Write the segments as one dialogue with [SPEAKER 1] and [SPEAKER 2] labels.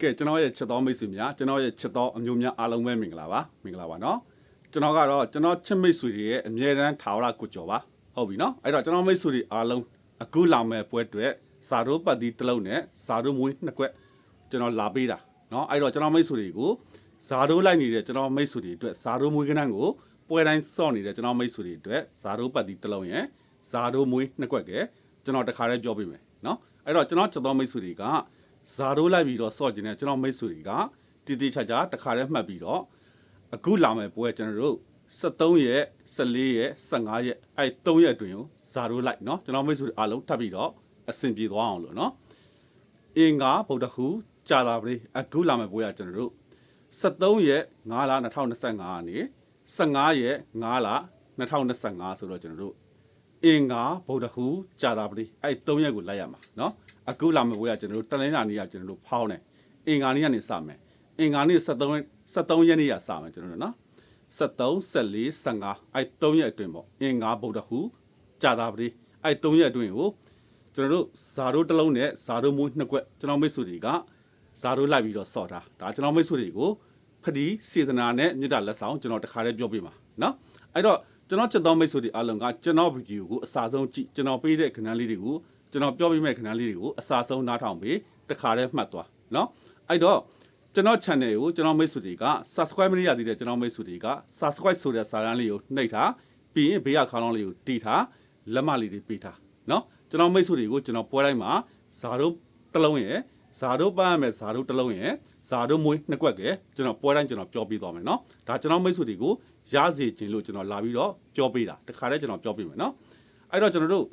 [SPEAKER 1] ကဲကျွန်တော်ရဲ့ချစ်တော်မိတ်ဆွေများကျွန်တော်ရဲ့ချစ်တော်အမျိုးများအားလုံးပဲမင်္ဂလာပါမင်္ဂလာပါနော်ကျွန်တော်ကတော့ကျွန်တော်ချစ်မိတ်ဆွေတွေရဲ့အမြဲတမ်းထာဝရကိုကြော်ပါဟုတ်ပြီနော်အဲ့တော့ကျွန်တော်မိတ်ဆွေတွေအားလုံးအခုလာမဲ့ပွဲတွေစာတို့ပတ်တီတစ်လုံးနဲ့စာတို့မွေးနှစ်ကွက်ကျွန်တော်လာပေးတာနော်အဲ့တော့ကျွန်တော်မိတ်ဆွေတွေကိုဇာတို့လိုက်နေတဲ့ကျွန်တော်မိတ်ဆွေတွေအတွက်ဇာတို့မွေးကနန်းကိုပွဲတိုင်းစော့နေတဲ့ကျွန်တော်မိတ်ဆွေတွေအတွက်ဇာတို့ပတ်တီတစ်လုံးရဲ့ဇာတို့မွေးနှစ်ကွက်ကကျွန်တော်တခါတည်းပြောပေးမယ်နော်အဲ့တော့ကျွန်တော်ချစ်တော်မိတ်ဆွေတွေက ဇာတို့လိုက်ပြီးတော့စော့ကျင်တဲ့ကျွန်တော်မိတ်ဆွေတွေကတည်တည်ချာချာတခါတည်းမှတ်ပြီးတော့အခုလာမယ့်ပွဲကျွန်တော်တို့73ရက်14ရက်15ရက်အဲ3ရက်အတွင်းကိုဇာတို့လိုက်เนาะကျွန်တော်မိတ်ဆွေအားလုံးထပ်ပြီးတော့အဆင်ပြေသွားအောင်လို့เนาะအင်္ဂါဗုဒ္ဓဟူကြာလာပြီအခုလာမယ့်ပွဲကကျွန်တော်တို့73ရက်5လ2025ကနေ15ရက်5လ2025ဆိုတော့ကျွန်တော်တို့ အင်္ဂါဗုဒ္ဓဟူကြာတာပတိအဲ့၃ရက်ကိုလိုက်ရမှာเนาะအခုလာမယ့်ဘွေးကကျွန်တော်တို့တလင်းလာနေ့ကကျွန်တော်တို့ဖောင်းတယ်အင်္ဂါနေ့ကနေစမယ်အင်္ဂါနေ့73 73ရက်နေ့ကစမယ်ကျွန်တော်တို့เนาะ73 14 15အဲ့၃ရက်အတွင်းပေါ့အင်္ဂါဗုဒ္ဓဟူကြာတာပတိအဲ့၃ရက်အတွင်းကိုကျွန်တော်တို့ဇာတို့တစ်လုံးနဲ့ဇာတို့မွေးနှစ်ကွက်ကျွန်တော်မိတ်ဆွေတွေကဇာတို့လိုက်ပြီးတော့စော့တာဒါကျွန်တော်မိတ်ဆွေတွေကိုဖဒီစေတနာနဲ့မြေတားလက်ဆောင်ကျွန်တော်တခါတည်းပြောပြပါเนาะအဲ့တော့ ကျွန်တော်ချက်တော်မိတ်ဆွေတွေအားလုံးကကျွန်တော်ဗီဒီယိုကိုအစားဆုံးကြည့်ကျွန်တော်ပေးတဲ့ခဏလေးတွေကိုကျွန်တော်ပြောပြမဲ့ခဏလေးတွေကိုအစားဆုံးနားထောင်ပြီးတခါတည်းမှတ်သွားเนาะအဲ့တော့ကျွန်တော် channel ကိုကျွန်တော်မိတ်ဆွေတွေက subscribe မလုပ်ရသေးတဲ့ကျွန်တော်မိတ်ဆွေတွေက subscribe ဆိုတဲ့စာတန်းလေးကိုနှိပ်ထားပြီးရင်ဘေးကခေါင်းလောင်းလေးကိုတီးထားလက်မလေးတွေပေးထားเนาะကျွန်တော်မိတ်ဆွေတွေကိုကျွန်တော်ပွဲတိုင်းမှာဇာတို့တစ်လုံးရယ်ဇာတို့ပန်းရမယ်ဇာတို့တစ်လုံးရယ် ဇာတို့မွေးနှစ်ကွက်ကကျွန်တော်ပွဲတိုင်းကျွန်တော်ပြောပြသွားမယ်နော်ဒါကျွန်တော်မိတ်ဆွေတွေကိုရစေခြင်းလို့ကျွန်တော်လာပြီးတော့ပြောပြတာတခါတည်းကျွန်တော်ပြောပြမယ်နော်အဲ့တော့ကျွန်တော်တို့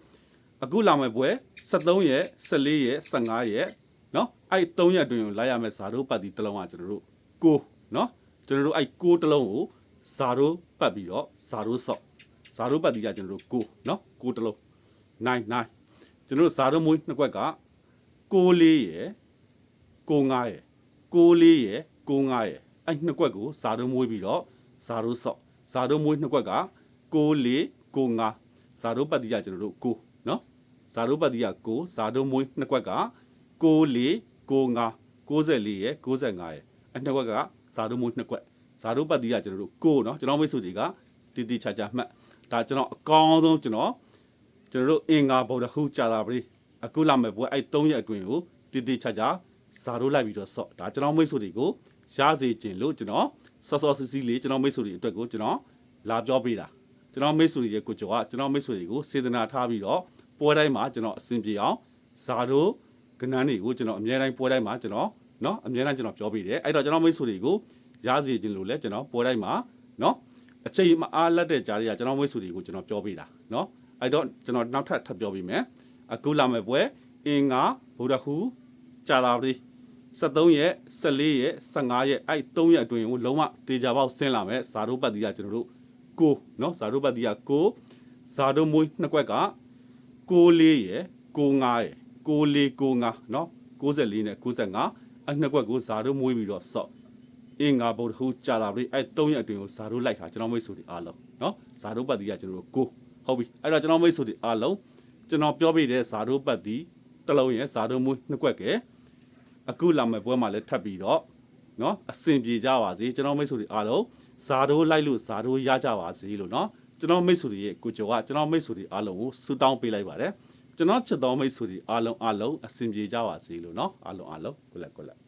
[SPEAKER 1] အခုလာမယ့်ပွဲ73ရက်14ရက်15ရက်နော်အဲ့3ရက်တွင်လာရမယ့်ဇာတို့ပတ်တီတလုံးကကျွန်တော်တို့ကိုနော်ကျွန်တော်တို့အဲ့ကိုတလုံးကိုဇာတို့ပတ်ပြီးတော့ဇာတို့ဆော့ဇာတို့ပတ်တီကကျွန်တော်တို့ကိုနော်ကိုတလုံး9 9ကျွန်တော်တို့ဇာတို့မွေးနှစ်ကွက်ကကိုလေးရယ်ကို9ရယ် ကိုလေးရယ်ကို9ရယ်အဲ့နှစ်ကွက်ကိုဇာတို့မွေးပြီးတော့ဇာတို့ဆော့ဇာတို့မွေးနှစ်ကွက်က6 4 9 5ဇာတို့ပတ်တိကကျွန်တော်တို့9နော်ဇာတို့ပတ်တိက9ဇာတို့မွေးနှစ်ကွက်က6 4 9 5 94ရဲ့95ရဲ့အနှစ်ကွက်ကဇာတို့မွေးနှစ်ကွက်ဇာတို့ပတ်တိကကျွန်တော်တို့9နော်ကျွန်တော်မိတ်ဆွေတွေကတီတီချာချာမှတ်ဒါကျွန်တော်အကောင်းဆုံးကျွန်တော်ကျွန်တော်တို့အင်္ဂါဗုဒ္ဓဟူကြာလာပြီအခုလာမဲ့ပွဲအဲ့3ရက်အတွင်းကိုတီတီချာချာ ဇာတို့လိုက်ပြီးတော့ဆော့ဒါကျွန်တော်မိတ်ဆွေတွေကိုရစေခြင်းလို့ကျွန်တော် ဆော့ဆော့စီစီလေးကျွန်တော်မိတ်ဆွေတွေအတွက်ကိုကျွန်တော်လာပြောပေးတာကျွန်တော်မိတ်ဆွေတွေရဲ့ကိုကျော်ကကျွန်တော်မိတ်ဆွေတွေကိုစေတနာထားပြီးတော့ပွဲတိုင်းမှာကျွန်တော်အဆင်ပြေအောင်ဇာတို့ကနန်းတွေကိုကျွန်တော်အများတိုင်းပွဲတိုင်းမှာကျွန်တော်เนาะအများတိုင်းကျွန်တော်ပြောပေးတယ်အဲ့တော့ကျွန်တော်မိတ်ဆွေတွေကိုရစေခြင်းလို့လဲကျွန်တော်ပွဲတိုင်းမှာเนาะအချိန်မအားလက်တဲ့ကြားတွေကကျွန်တော်မိတ်ဆွေတွေကိုကျွန်တော်ပြောပေးတာเนาะအဲ့တော့ကျွန်တော်နောက်ထပ်ထပ်ပြောပေးမယ်အခုလာမယ့်ပွဲအင်္ဂါဗုဒ္ဓဟူ ကြာတာပြီ73ရက်14ရက်15ရက်အဲ့3ရက်အတွင်းကိုလုံးဝတေချာပေါက်ဆင်းလာမယ်ဇာတို့ပတ်တိကကျွန်တော်တို့ကိုနော်ဇာတို့ပတ်တိကကိုဇာတို့မွေးနှစ်ကွက်ကကို၄ရယ်ကို၅ရယ်ကို၄ကို၅နော်94နဲ့95အဲ့နှစ်ကွက်ကိုဇာတို့မွေးပြီးတော့ဆော့အင်္ဂါဘုဒ္ဓဟူကြာလာပြီအဲ့3ရက်အတွင်းကိုဇာတို့လိုက်တာကျွန်တော်မိတ်ဆွေတွေအားလုံးနော်ဇာတို့ပတ်တိကကျွန်တော်တို့ကိုဟုတ်ပြီအဲ့တော့ကျွန်တော်မိတ်ဆွေတွေအားလုံးကျွန်တော်ပြောပြတဲ့ဇာတို့ပတ်တိတစ်လုံးရယ်ဇာတို့မွေးနှစ်ကွက်ကဲ အခုလာမယ့်ပွဲမှာလည်းထပ်ပြီးတော့နော်အဆင်ပြေကြပါစေကျွန်တော်မိတ်ဆွေတွေအားလုံးဇာတို့လိုက်လို့ဇာတို့ရကြပါစေလို့နော်ကျွန်တော်မိတ်ဆွေတွေရဲ့ကိုကျော်ကကျွန်တော်မိတ်ဆွေတွေအားလုံးကိုဆုတောင်းပေးလိုက်ပါတယ်ကျွန်တော်ချစ်တော်မိတ်ဆွေတွေအားလုံးအားလုံးအဆင်ပြေကြပါစေလို့နော်အားလုံးအားလုံးကိုလက်ကိုလက်